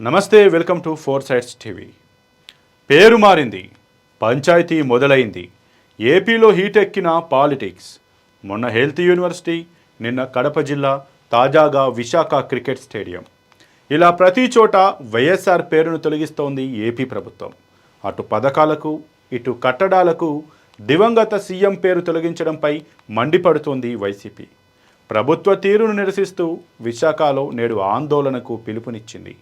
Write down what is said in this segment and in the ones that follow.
నమస్తే welcome to four sides TV. పేరు మారింది పంచాయతీ మొదలైంది. ఏపీలో హీట్ ఎక్కిన పాలిటిక్స్. మొన్న హెల్త్ యూనివర్సిటీ నిన్న కడప జిల్లా తాజాగా విశాఖ క్రికెట్ స్టేడియం. ఇలా ప్రతి చోట వైఎస్ఆర్ పేరును తొలగిస్తోంది ఏపీ ప్రభుత్వం. అటు పథకాలకు ఇటు కట్టడాలకు దివంగత సీఎం పేరు తొలగించడంపై మండిపడుతోంది వైసీపీ. ప్రభుత్వ తీరును నిరసిస్తూ విశాఖలో నేడు ఆందోళనకు పిలుపునిచ్చింది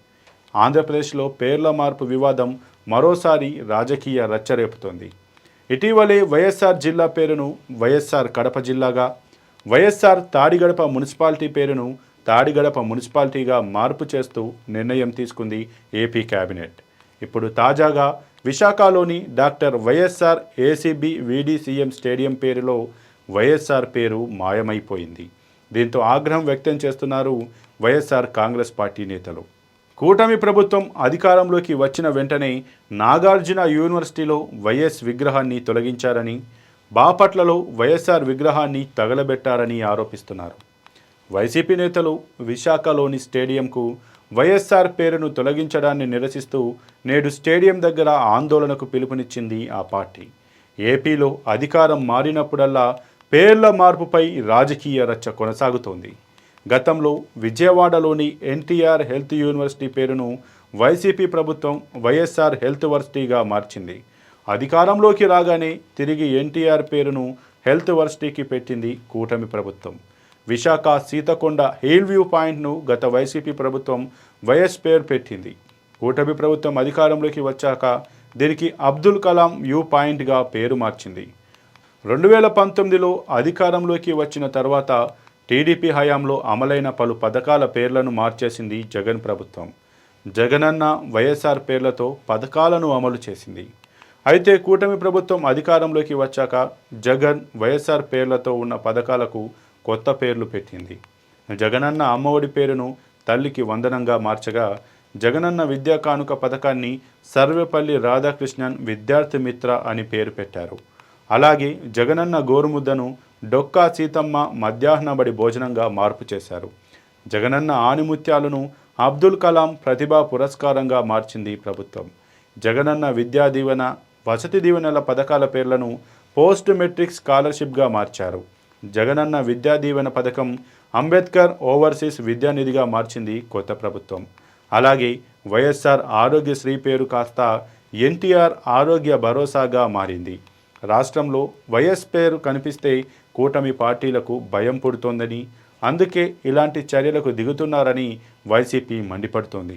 ఆంధ్రప్రదేశ్లో పేర్ల మార్పు వివాదం మరోసారి రాజకీయ రచ్చరేపుతోంది. ఇటీవలే వైఎస్ఆర్ జిల్లా పేరును వైఎస్ఆర్ కడప జిల్లాగా వైఎస్ఆర్ తాడిగడప మున్సిపాలిటీ పేరును తాడిగడప మున్సిపాలిటీగా మార్పు చేస్తూ నిర్ణయం తీసుకుంది ఏపీ కేబినెట్ ఇప్పుడు తాజాగా విశాఖలోని doctor YSR ACB VDCM stadium పేరులో వైఎస్ఆర్ పేరు మాయమైపోయింది. దీంతో ఆగ్రహం వ్యక్తం చేస్తున్నారు వైఎస్ఆర్ కాంగ్రెస్ పార్టీ నేతలు. కూటమి ప్రభుత్వం అధికారంలోకి వచ్చిన వెంటనే నాగార్జున యూనివర్సిటీలో వైఎస్ విగ్రహాన్ని తొలగించారని బాపట్లలో వైఎస్ఆర్ విగ్రహాన్ని తగలబెట్టారని ఆరోపిస్తున్నారు. వైసీపీ నేతలు విశాఖలోని స్టేడియంకు వైఎస్ఆర్ పేరును తొలగించడాన్ని నిరసిస్తూ నేడు స్టేడియం దగ్గర ఆందోళనకు పిలుపునిచ్చింది ఆ పార్టీ. ఏపీలో అధికారం మారినప్పుడల్లా పేర్ల మార్పుపై రాజకీయ రచ్చ కొనసాగుతోంది. గతంలో విజయవాడలోని ఎన్టీఆర్ హెల్త్ యూనివర్సిటీ పేరును వైసీపీ ప్రభుత్వం వైఎస్ఆర్ హెల్త్ వర్సిటీగా మార్చింది. అధికారంలోకి రాగానే తిరిగి ఎన్టీఆర్ పేరును హెల్త్ వర్సిటీకి పెట్టింది కూటమి ప్రభుత్వం. విశాఖ సీతకొండ హిల్ వ్యూ పాయింట్ను గత వైసీపీ ప్రభుత్వం వైఎస్ పేరు పెట్టింది. కూటమి ప్రభుత్వం అధికారంలోకి వచ్చాక దీనికి అబ్దుల్ కలాం వ్యూ పాయింట్గా పేరు మార్చింది. రెండు వేల పంతొమ్మిదిలో అధికారంలోకి వచ్చిన తర్వాత టీడీపీ హయాంలో అమలైన పలు పథకాల పేర్లను మార్చేసింది జగన్ ప్రభుత్వం. జగనన్న వైఎస్ఆర్ పేర్లతో పథకాలను అమలు చేసింది. అయితే కూటమి ప్రభుత్వం అధికారంలోకి వచ్చాక జగన్ వైఎస్ఆర్ పేర్లతో ఉన్న పథకాలకు కొత్త పేర్లు పెట్టింది. జగనన్న అమ్మఒడి పేరును తల్లికి వందనంగా మార్చగా జగనన్న విద్యా కానుక పథకాన్ని సర్వేపల్లి రాధాకృష్ణన్ విద్యార్థి మిత్ర అని పేరు పెట్టారు. అలాగే జగనన్న గోరుముద్దను డొక్కా సీతమ్మ మధ్యాహ్నబడి భోజనంగా మార్పు చేశారు. జగనన్న ఆనిముత్యాలను అబ్దుల్ కలాం ప్రతిభా పురస్కారంగా మార్చింది ప్రభుత్వం. జగనన్న విద్యా దీవెన వసతి దీవెనల పథకాల పేర్లను పోస్ట్ మెట్రిక్ స్కాలర్షిప్గా మార్చారు. జగనన్న విద్యా దీవెన పథకం అంబేద్కర్ ఓవర్సీస్ విద్యానిధిగా మార్చింది కొత్త ప్రభుత్వం. అలాగే వైఎస్ఆర్ ఆరోగ్యశ్రీ పేరు కాస్త ఎన్టీఆర్ ఆరోగ్య భరోసాగా మారింది. రాష్ట్రంలో వైఎస్ పేరు కనిపిస్తే కూటమి పార్టీలకు భయం పుడుతోందని అందుకే ఇలాంటి చర్యలకు దిగుతున్నారని వైసీపీ మండిపడుతోంది.